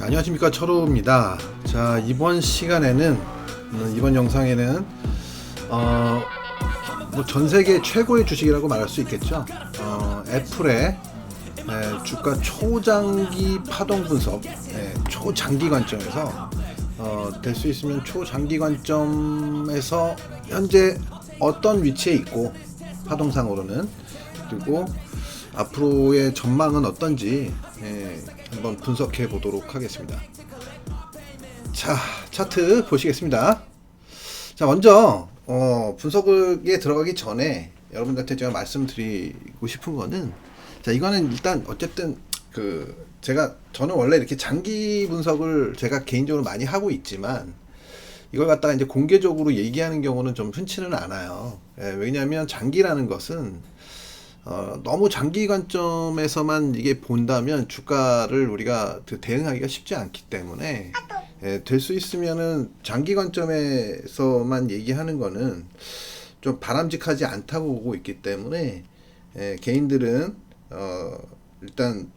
안녕하십니까 철우입니다. 자 이번 시간에는 음, 이번 영상에는 어, 뭐전 세계 최고의 주식이라고 말할 수 있겠죠. 어, 애플의 에, 주가 초장기 파동 분석, 에, 초장기 관점에서 어, 될 수 있으면 초장기 관점에서 현재 어떤 위치에 있고 파동상으로는 그리고 앞으로의 전망은 어떤지 예, 한번 분석해 보도록 하겠습니다. 자, 차트 보시겠습니다. 자, 먼저 어, 분석에 들어가기 전에 여러분들한테 제가 말씀드리고 싶은 거는 자, 이거는 일단 어쨌든 그 제가 저는 원래 이렇게 장기 분석을 제가 개인적으로 많이 하고 있지만 이걸 갖다가 이제 공개적으로 얘기하는 경우는 좀 흔치는 않아요. 예, 왜냐하면 장기라는 것은 어, 너무 장기 관점에서만 이게 본다면 주가를 우리가 그 대응하기가 쉽지 않기 때문에 예, 될 수 있으면은 장기 관점에서만 얘기하는 거는 좀 바람직하지 않다고 보고 있기 때문에 예, 개인들은 어, 일단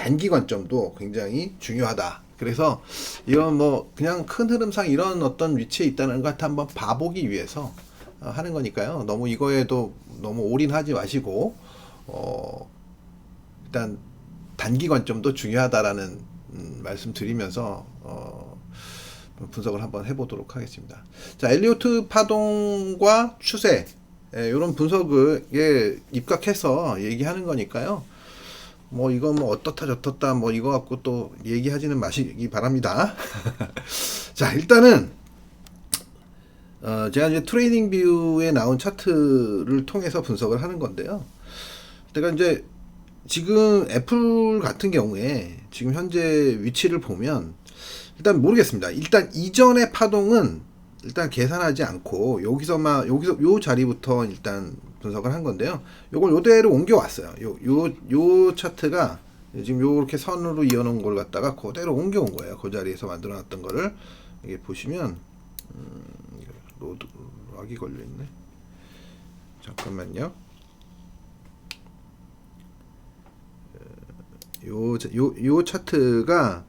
단기 관점도 굉장히 중요하다. 그래서 이런 뭐 그냥 큰 흐름상 이런 어떤 위치에 있다는 것 한번 봐보기 위해서 어, 하는 거니까요. 너무 이거에도 너무 올인하지 마시고 어 일단 단기 관점도 중요하다라는 음, 말씀 드리면서 어 분석을 한번 해보도록 하겠습니다. 자, 엘리오트 파동과 추세 이런 분석을 예, 입각해서 얘기하는 거니까요. 뭐 이거 뭐 어떻다 저떻다 뭐 이거 갖고 또 얘기하지는 마시기 바랍니다. 자, 일단은 어, 제가 이제 트레이딩 뷰에 나온 차트를 통해서 분석을 하는 건데요. 제가 이제 지금 애플 같은 경우에 지금 현재 위치를 보면 일단 모르겠습니다. 일단 이전의 파동은 일단 계산하지 않고 여기서만 여기서 요 자리부터 일단 분석을 한 건데요. 요걸 요대로 옮겨 왔어요. 요 요 요 차트가 지금 요렇게 선으로 이어놓은 걸 갖다가 그대로 옮겨 온 거예요. 그 자리에서 만들어 놨던 거를 이게 보시면 음, 로드 락이 걸려 있네. 잠깐만요. 요, 요, 요 차트가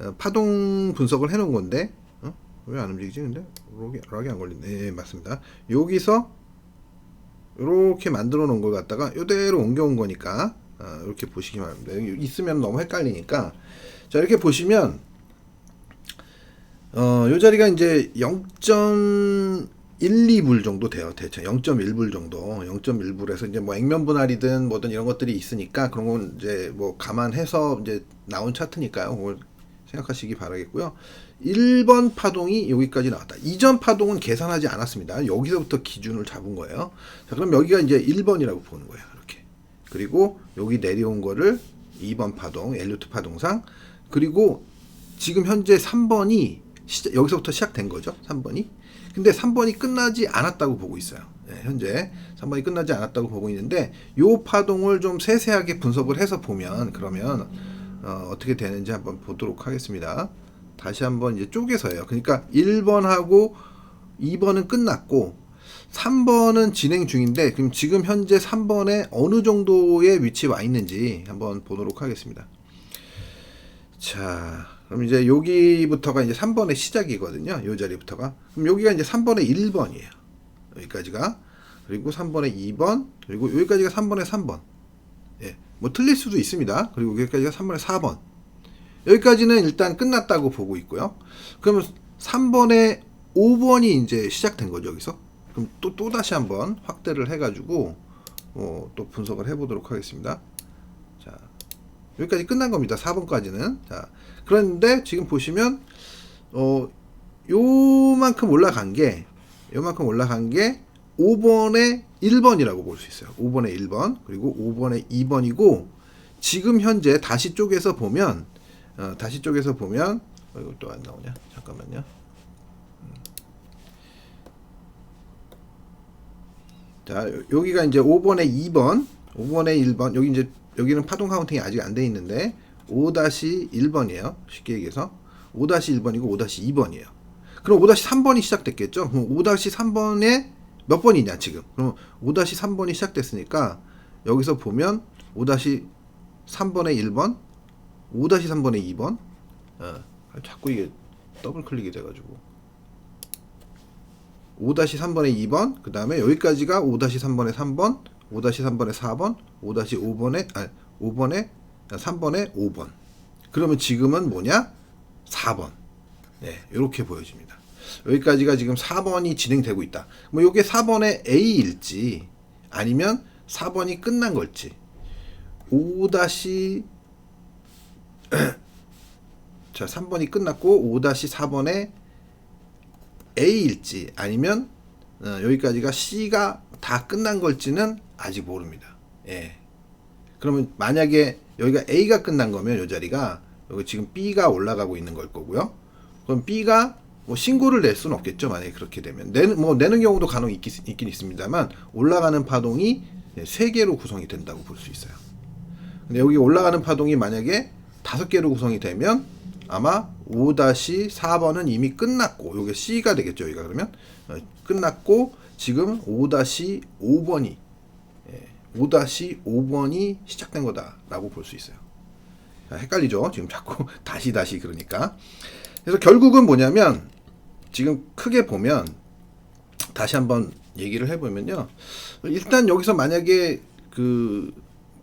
어, 파동 분석을 해놓은 건데, 어? 왜안 움직이지? 근데 락이, 락이 안 걸리네. 예, 맞습니다. 여기서 이렇게 만들어 놓은 걸 갖다가 이대로 옮겨온 거니까 어, 이렇게 보시기만 합니다. 있으면 너무 헷갈리니까 자 이렇게 보시면 어, 요 자리가 이제 0.12불 정도 돼요. 대체 0.1불 정도. 0.1불에서 이제 뭐 액면 분할이든 뭐든 이런 것들이 있으니까 그런 건 이제 뭐 감안해서 이제 나온 차트니까요. 그걸 생각하시기 바라겠고요. 1번 파동이 여기까지 나왔다. 이전 파동은 계산하지 않았습니다. 여기서부터 기준을 잡은 거예요. 자, 그럼 여기가 이제 1번이라고 보는 거예요. 이렇게. 그리고 여기 내려온 거를 2번 파동, 엘리트 파동상. 그리고 지금 현재 3번이 시작, 여기서부터 시작된 거죠. 3번이. 근데 3번이 끝나지 않았다고 보고 있어요. 네, 현재 3번이 끝나지 않았다고 보고 있는데 요 파동을 좀 세세하게 분석을 해서 보면 그러면 어, 어떻게 되는지 한번 보도록 하겠습니다. 다시 한번 이제 쪼개서요. 그러니까 1번하고 2번은 끝났고 3번은 진행 중인데 그럼 지금 현재 3번에 어느 정도의 위치에 와 있는지 한번 보도록 하겠습니다. 자, 그럼 이제 여기부터가 이제 3번의 시작이거든요. 요 자리부터가. 그럼 여기가 이제 3번의 1번이에요. 여기까지가. 그리고 3번의 2번, 그리고 여기까지가 3번의 3번. 예. 뭐 틀릴 수도 있습니다. 그리고 여기까지가 3번의 4번. 여기까지는 일단 끝났다고 보고 있고요. 그러면 3번에 5번이 이제 시작된 거죠, 여기서. 그럼 또, 또 다시 한번 확대를 해가지고, 어, 또 분석을 해보도록 하겠습니다. 자, 여기까지 끝난 겁니다. 4번까지는. 자, 그런데 지금 보시면, 어, 요만큼 올라간 게, 요만큼 올라간 게 5번에 1번이라고 볼 수 있어요. 5번에 1번, 그리고 5번에 2번이고, 지금 현재 다시 쪼개서 보면, 어, 다시 쪼개서 보면 어, 이거 또 안 나오냐? 잠깐만요. 음. 자 요- 여기가 이제 5번에 2번, 5번에 1번 여기 이제 여기는 파동 카운팅이 아직 안 돼 있는데 5-1번이에요. 쉽게 얘기해서 5-1번이고 5-2번이에요. 그럼 5-3번이 시작됐겠죠? 그럼 5-3번에 몇 번이냐 지금? 그럼 5-3번이 시작됐으니까 여기서 보면 5-3번에 1번, 5-3번에 2번. 어, 자꾸 이게 더블 클릭이 돼가지고 5-3번에 2번, 그 다음에 여기까지가 5-3번에 3번, 5-3번에 4번, 5-5번에 아 5번에 3번에 5번. 그러면 지금은 뭐냐? 4번. 네, 이렇게 보여집니다. 여기까지가 지금 4번이 진행되고 있다. 뭐 이게 4번의 A일지 아니면 4번이 끝난 걸지. 5 자, 3번이 끝났고 5-4번에 A일지 아니면 어, 여기까지가 C가 다 끝난 걸지는 아직 모릅니다. 예. 그러면 만약에 여기가 A가 끝난 거면 이 자리가 여기 지금 B가 올라가고 있는 걸 거고요. 그럼 B가 뭐 신고를 낼 수는 없겠죠. 만약에 그렇게 되면 내는 뭐 내는 경우도 간혹 있긴, 있긴 있습니다만 올라가는 파동이 네, 세 개로 구성이 된다고 볼 수 있어요. 근데 여기 올라가는 파동이 만약에 다섯 개로 구성이 되면 아마 5-4번은 이미 끝났고 요게 C가 되겠죠. 여기가 그러면 어, 끝났고 지금 5-5번이 5-5번이 시작된 거다라고 볼 수 있어요. 자, 헷갈리죠? 지금 자꾸 다시 다시 그러니까. 그래서 결국은 뭐냐면 지금 크게 보면 다시 한번 얘기를 해보면요. 일단 여기서 만약에 그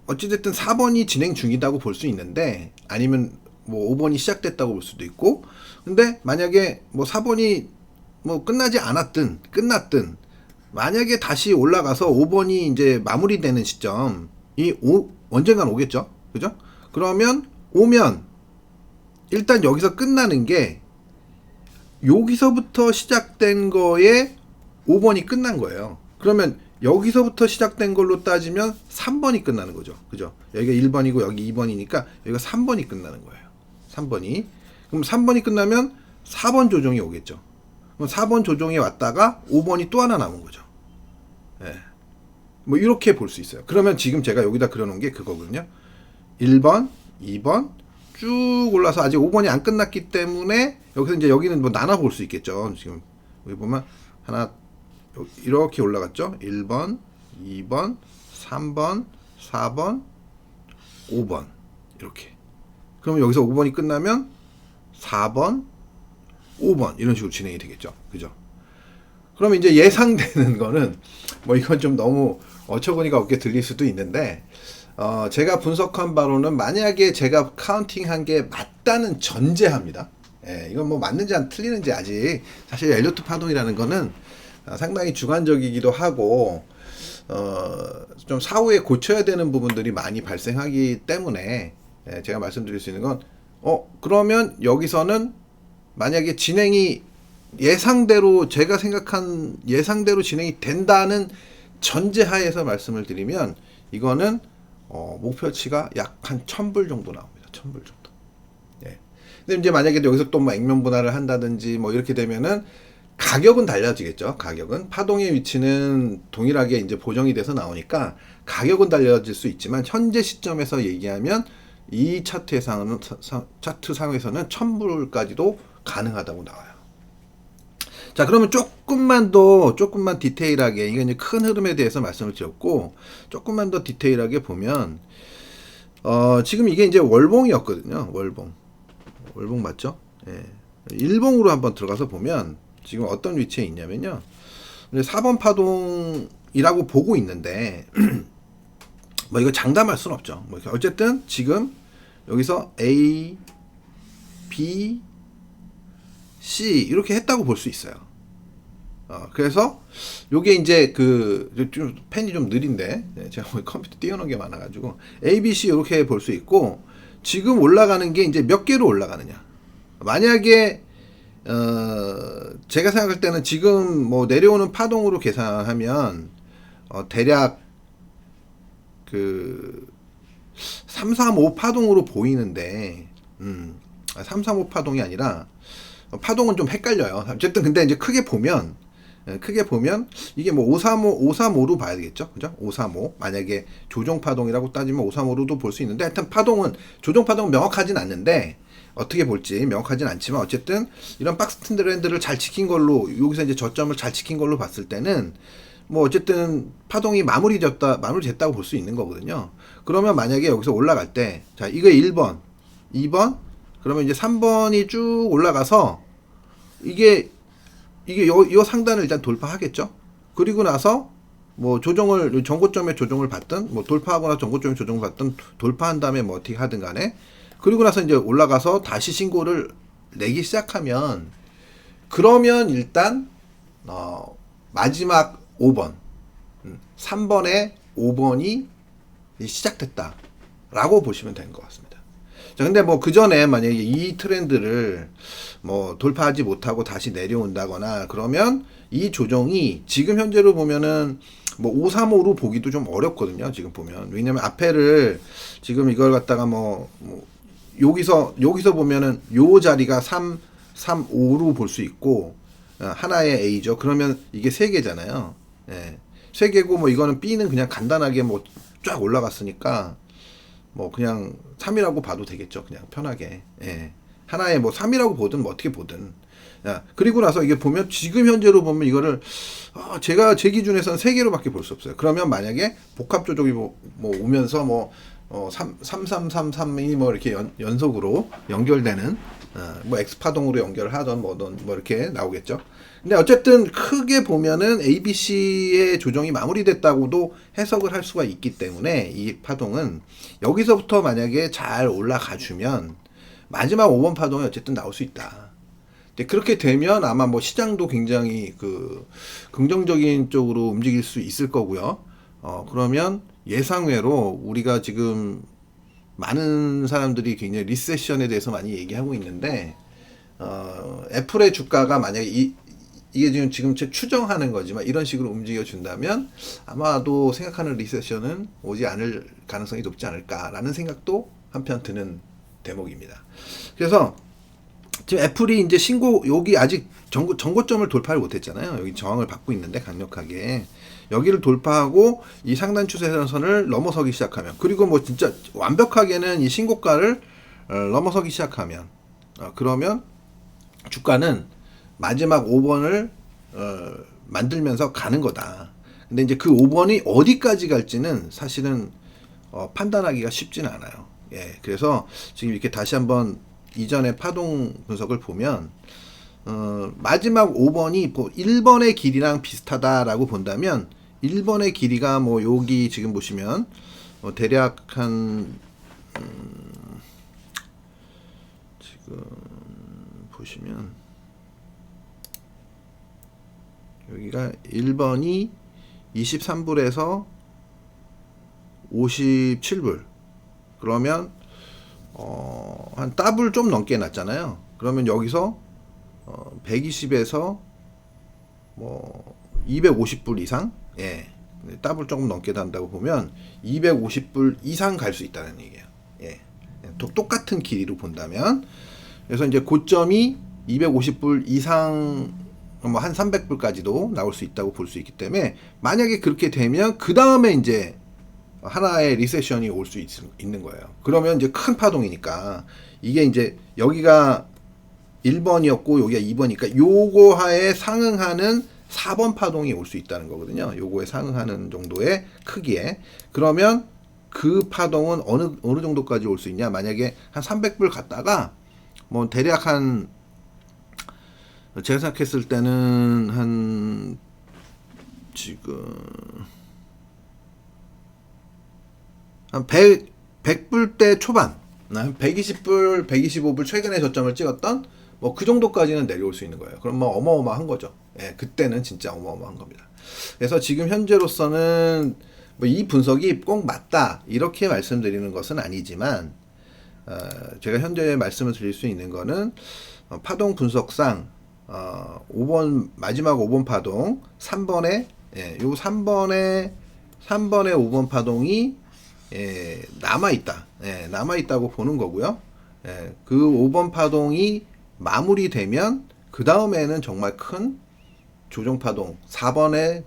어찌됐든 4번이 진행 중이다고 볼 수 있는데 아니면 뭐 5번이 시작됐다고 볼 수도 있고 근데 만약에 뭐 4번이 뭐 끝나지 않았든 끝났든 만약에 다시 올라가서 5번이 이제 마무리되는 시점이 오, 언젠간 오겠죠 그죠 그러면 오면 일단 여기서 끝나는 게 여기서부터 시작된 거에 5번이 끝난 거예요. 그러면 여기서부터 시작된 걸로 따지면 3번이 끝나는 거죠. 그죠? 여기가 1번이고 여기 2번이니까 여기가 3번이 끝나는 거예요. 3번이. 그럼 3번이 끝나면 4번 조종이 오겠죠. 그럼 4번 조종이 왔다가 5번이 또 하나 남은 거죠. 예. 뭐 이렇게 볼 수 있어요. 그러면 지금 제가 여기다 그려놓은 게 그거거든요. 1번, 2번 쭉 올라서 아직 5번이 안 끝났기 때문에 여기서 이제 여기는 뭐 나눠 볼 수 있겠죠. 지금 여기 보면 하나 이렇게 올라갔죠. 1번, 2번, 3번, 4번, 5번 이렇게. 그러면 여기서 5번이 끝나면 4번, 5번 이런 식으로 진행이 되겠죠. 그죠? 그러면 이제 예상되는 거는 뭐 이건 좀 너무 어처구니가 없게 들릴 수도 있는데 어, 제가 분석한 바로는 만약에 제가 카운팅한 게 맞다는 전제합니다. 예, 이건 뭐 맞는지 안 틀리는지 아직 사실 엘리어트 파동이라는 거는 어, 상당히 주관적이기도 하고 어, 좀 사후에 고쳐야 되는 부분들이 많이 발생하기 때문에 예, 제가 말씀드릴 수 있는 건 어, 그러면 여기서는 만약에 진행이 예상대로 제가 생각한 예상대로 진행이 된다는 전제하에서 말씀을 드리면 이거는 어, 목표치가 약한 1000불 정도 나옵니다. 1000불 정도. 예. 근데 이제 만약에 여기서 또 뭐 액면 분할을 한다든지 뭐 이렇게 되면은 가격은 달라지겠죠. 가격은 파동의 위치는 동일하게 이제 보정이 돼서 나오니까 가격은 달라질 수 있지만 현재 시점에서 얘기하면 이 차트상은 차트 상에서는 1000불까지도 가능하다고 나와요. 자, 그러면 조금만 더, 조금만 디테일하게, 이게 이제 큰 흐름에 대해서 말씀을 드렸고, 조금만 더 디테일하게 보면, 어, 지금 이게 이제 월봉이었거든요. 월봉. 월봉 맞죠? 예. 일봉으로 한번 들어가서 보면, 지금 어떤 위치에 있냐면요. 이제 4번 파동이라고 보고 있는데, 뭐 이거 장담할 수는 없죠. 뭐 어쨌든 지금 여기서 A, B, C 이렇게 했다고 볼 수 있어요. 어, 그래서 요게 이제 그 좀 펜이 좀 느린데 네, 제가 뭐 컴퓨터 띄워놓은 게 많아가지고 A, B, C 이렇게 볼 수 있고 지금 올라가는 게 이제 몇 개로 올라가느냐. 만약에 어, 제가 생각할 때는 지금 뭐 내려오는 파동으로 계산하면 어, 대략 그 335 파동으로 보이는데 음, 335 파동이 아니라 어, 파동은 좀 헷갈려요. 어쨌든 근데 이제 크게 보면 예, 크게 보면 이게 뭐 535, 535로 봐야 되겠죠. 그죠? 535. 만약에 조정 파동이라고 따지면 535로도 볼 수 있는데 하여튼 파동은 조정 파동은 명확하진 않는데 어떻게 볼지 명확하진 않지만 어쨌든 이런 박스 트렌드를 잘 지킨 걸로 여기서 이제 저점을 잘 지킨 걸로 봤을 때는 뭐 어쨌든 파동이 마무리됐다 마무리됐다고 볼 수 있는 거거든요. 그러면 만약에 여기서 올라갈 때 자 이거 1번, 2번 그러면 이제 3번이 쭉 올라가서 이게 이게 요, 요 상단을 일단 돌파하겠죠. 그리고 나서 뭐 조정을 전고점의 조정을 받든 뭐 돌파하거나 전고점의 조정을 받든 돌파한 다음에 뭐 어떻게 하든 간에 그리고 나서 이제 올라가서 다시 신고를 내기 시작하면 그러면 일단 어 마지막 5번 3번에 5번이 시작됐다라고 보시면 되는 것 같습니다. 자, 근데 뭐 그 전에 만약에 이 트렌드를 뭐 돌파하지 못하고 다시 내려온다거나 그러면 이 조정이 지금 현재로 보면은 뭐 535로 보기도 좀 어렵거든요. 지금 보면. 왜냐면 앞에를 지금 이걸 갖다가 뭐, 뭐 여기서 여기서 보면은 요 자리가 3 3 5로 볼 수 있고 어, 하나의 A죠. 그러면 이게 세 개잖아요. 예. 세 개고 뭐 이거는 B는 그냥 간단하게 뭐 쫙 올라갔으니까 뭐 그냥 3이라고 봐도 되겠죠. 그냥 편하게. 예. 하나에 뭐 3이라고 보든 뭐 어떻게 보든. 야, 그리고 나서 이게 보면 지금 현재로 보면 이거를 아, 제가 제 기준에서는 세 개로밖에 볼 수 없어요. 그러면 만약에 복합 조정이 뭐, 뭐 오면서 뭐 어, 3, 3, 3, 3, 3이 뭐 이렇게 연, 연속으로 연결되는 어, 뭐 X파동으로 연결을 하던 뭐든 뭐 이렇게 나오겠죠. 근데 어쨌든 크게 보면은 ABC의 조정이 마무리됐다고도 해석을 할 수가 있기 때문에 이 파동은 여기서부터 만약에 잘 올라가 주면 마지막 5번 파동이 어쨌든 나올 수 있다. 그렇게 되면 아마 뭐 시장도 굉장히 그 긍정적인 쪽으로 움직일 수 있을 거고요. 어, 그러면 예상외로 우리가 지금 많은 사람들이 굉장히 리세션에 대해서 많이 얘기하고 있는데 어, 애플의 주가가 만약에 이, 이게 지금 지금 제 추정하는 거지만 이런 식으로 움직여 준다면 아마도 생각하는 리세션은 오지 않을 가능성이 높지 않을까라는 생각도 한편 드는 대목입니다. 그래서 지금 애플이 이제 신고 여기 아직 전고, 전고점을 돌파를 못했잖아요. 여기 저항을 받고 있는데 강력하게 여기를 돌파하고 이 상단 추세선을 넘어서기 시작하면 그리고 뭐 진짜 완벽하게는 이 신고가를 어, 넘어서기 시작하면 어, 그러면 주가는 마지막 5번을 어, 만들면서 가는 거다. 근데 이제 그 5번이 어디까지 갈지는 사실은 어, 판단하기가 쉽지는 않아요. 예, 그래서 지금 이렇게 다시 한번 이전의 파동 분석을 보면 어, 마지막 5번이 뭐 1번의 길이랑 비슷하다라고 본다면 1번의 길이가 뭐 여기 지금 보시면 어, 대략 한 음, 지금 보시면 여기가 1번이 23불에서 57불 그러면 어, 한 더블 좀 넘게 났잖아요. 그러면 여기서 어, 120에서 뭐 250불 이상, 예, 더블 조금 넘게 단다고 보면 250불 이상 갈 수 있다는 얘기예요. 예, 또 똑같은 길이로 본다면 그래서 이제 고점이 250불 이상 뭐 한 300불까지도 나올 수 있다고 볼 수 있기 때문에 만약에 그렇게 되면 그 다음에 이제 하나의 리세션이 올 수 있는 거예요. 그러면 이제 큰 파동이니까 이게 이제 여기가 1번이었고 여기가 2번이니까 요거 하에 상응하는 4번 파동이 올 수 있다는 거거든요. 요거에 상응하는 정도의 크기에. 그러면 그 파동은 어느 어느 정도까지 올 수 있냐? 만약에 한 300불 갔다가 뭐 대략 한 제가 생각했을 때는 한 지금 한 100, 100불 대 초반, 한 120불, 125불 최근에 저점을 찍었던 뭐 그 정도까지는 내려올 수 있는 거예요. 그럼 뭐 어마어마한 거죠. 예, 그때는 진짜 어마어마한 겁니다. 그래서 지금 현재로서는 뭐 이 분석이 꼭 맞다 이렇게 말씀드리는 것은 아니지만 어, 제가 현재 말씀을 드릴 수 있는 거는 어, 파동 분석상 어, 5번 마지막 5번 파동 3번에 예, 요 3번에 3번에 5번 파동이 예, 남아 있다. 예, 남아 있다고 보는 거고요. 예, 그 5번 파동이 마무리되면 그 다음에는 정말 큰 조정 파동 4번에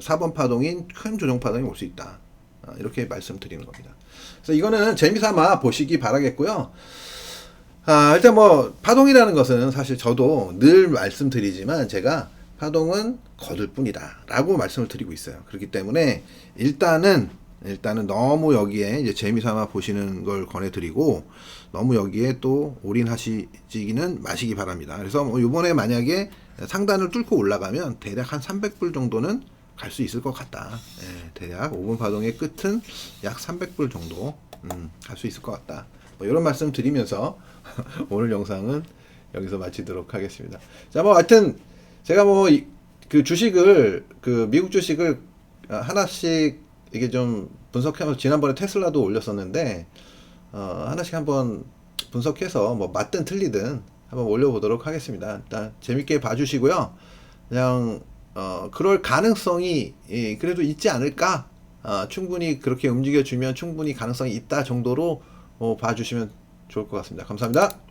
4번 파동인 큰 조정 파동이 올 수 있다. 아, 이렇게 말씀드리는 겁니다. 그래서 이거는 재미삼아 보시기 바라겠고요. 아, 일단 뭐 파동이라는 것은 사실 저도 늘 말씀드리지만 제가 파동은 거들 뿐이다라고 말씀을 드리고 있어요. 그렇기 때문에 일단은 일단은 너무 여기에 이제 재미삼아 보시는 걸 권해드리고 너무 여기에 또 올인하시기는 마시기 바랍니다. 그래서 뭐 이번에 만약에 상단을 뚫고 올라가면 대략 한 300불 정도는 갈 수 있을 것 같다. 예, 대략 5분 파동의 끝은 약 300불 정도 음, 갈 수 있을 것 같다. 뭐 이런 말씀 드리면서 오늘 영상은 여기서 마치도록 하겠습니다. 자, 뭐 하여튼 제가 뭐 그 주식을 그 미국 주식을 아, 하나씩 이게 좀 분석해서 지난번에 테슬라도 올렸었는데 어, 하나씩 한번 분석해서 뭐 맞든 틀리든 한번 올려보도록 하겠습니다. 일단 재밌게 봐주시고요. 그냥 어, 그럴 가능성이 예, 그래도 있지 않을까? 어, 충분히 그렇게 움직여주면 충분히 가능성이 있다 정도로 어, 봐주시면 좋을 것 같습니다. 감사합니다.